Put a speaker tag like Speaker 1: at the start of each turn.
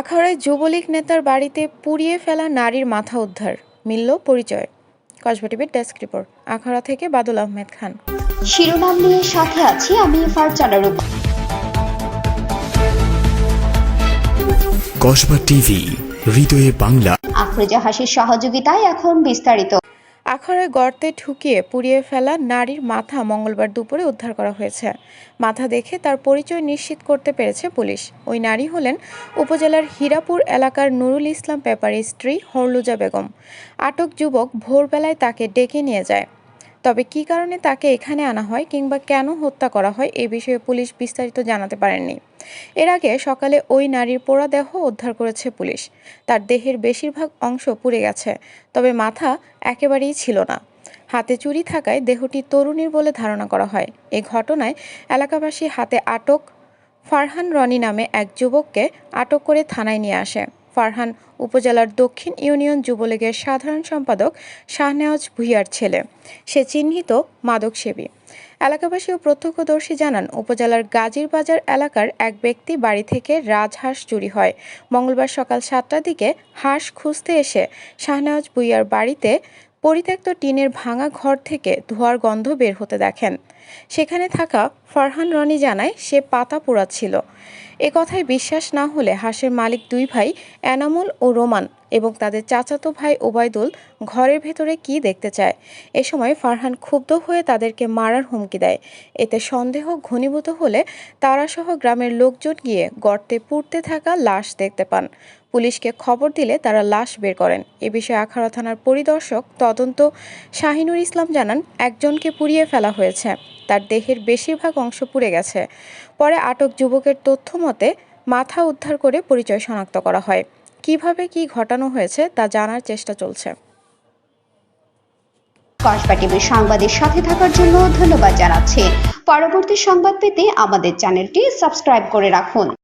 Speaker 1: আখাউড়ায় যুবলীগ নেতার বাড়িতে পুড়িয়ে ফেলা নারীর মাথা উদ্ধার মিলল পরিচয়। কসবা টিভির ডেস্ক রিপোর্ট আখাউড়া থেকে বাদল আহমেদ খান।
Speaker 2: শিরোনাম নিয়ে সাথে আছি আমি ফারজানা রূপ
Speaker 3: কসবা টিভি হৃদয়ে বাংলা।
Speaker 2: আফরোজা হাসির সহযোগিতায় এখন বিস্তারিত।
Speaker 1: আখাউড়ায় গর্তে ঠুকিয়ে পুড়িয়ে ফেলা নারীর মাথা মঙ্গলবার দুপুরে উদ্ধার করা হয়েছে। মাথা দেখে তার পরিচয় নিশ্চিত করতে পেরেছে পুলিশ। ওই নারী হলেন উপজেলার হীরাপুর এলাকার নুরুল ইসলাম পেপারের স্ত্রী হরলুজা বেগম। আটক যুবক ভোরবেলায় তাকে ডেকে নিয়ে যায়। তবে কী কারণে তাকে এখানে আনা হয় কিংবা কেন হত্যা করা হয় এ বিষয়ে পুলিশ বিস্তারিত জানাতে পারেননি। এর আগে সকালে ওই নারীর পোড়া দেহ উদ্ধার করেছে পুলিশ। তার দেহের বেশিরভাগ অংশ পুড়ে গেছে, তবে মাথা একেবারেই ছিল না। হাতে চুরি থাকায় দেহটি তরুণীর বলে ধারণা করা হয়। এ ঘটনায় এলাকাবাসী হাতে আটক ফারহান রনি নামে এক যুবককে আটক করে থানায় নিয়ে আসে। ফারহান উপজেলার দক্ষিণ ইউনিয়ন যুবলীগের সাধারণ সম্পাদক শাহনেওয়াজ ভুইয়ার ছেলে। সে চিহ্নিত মাদকসেবী। এলাকাবাসী ও প্রত্যক্ষদর্শী জানান, উপজেলার গাজীর বাজার এলাকার এক ব্যক্তি বাড়ি থেকে রাজহাঁস চুরি হয়। মঙ্গলবার সকাল সাতটার দিকে হাঁস খুঁজতে এসে শাহনেওয়াজ ভুইয়ার বাড়িতে পরিত্যক্ত টিনের ভাঙা ঘর থেকে ধোয়ার গন্ধ বের হতে দেখেন। সেখানে থাকা ফারহান রনি জানায়, সে পাতা পোড়াচ্ছিল। এ কথায় বিশ্বাস না হলে হাঁসের মালিক দুই ভাই, এনামুল ও রোমান। এবং তাদের চাচাতো ভাই ওবায়দুল ঘরের ভেতরে কি দেখতে চায়? এ সময় ফারহান ক্ষুব্ধ হয়ে তাদেরকে মারার হুমকি দেয়। এতে সন্দেহ ঘনীভূত হলে তারাসহ গ্রামের লোকজন গিয়ে গর্তে পুড়তে থাকা লাশ দেখতে পান। পুলিশকে খবর দিলে তারা লাশ বের করেন। এ বিষয়ে আখাড়া থানার পরিদর্শক তদন্ত শাহিনুর ইসলাম জানান, একজনকে পুড়িয়ে ফেলা হয়েছে। তার দেহের বেশিরভাগ অংশ পুড়ে গেছে। পরে আটক যুবকের তথ্য মতে মাথা উদ্ধার করে পরিচয় শনাক্ত করা হয়। কীভাবে কি ঘটানো হয়েছে তা জানার চেষ্টা চলছে।
Speaker 2: কসবা টিভির সংবাদের সাথে থাকার জন্য ধন্যবাদ জানাচ্ছি। পরবর্তী সংবাদ পেতে আমাদের চ্যানেলটি সাবস্ক্রাইব করে রাখুন।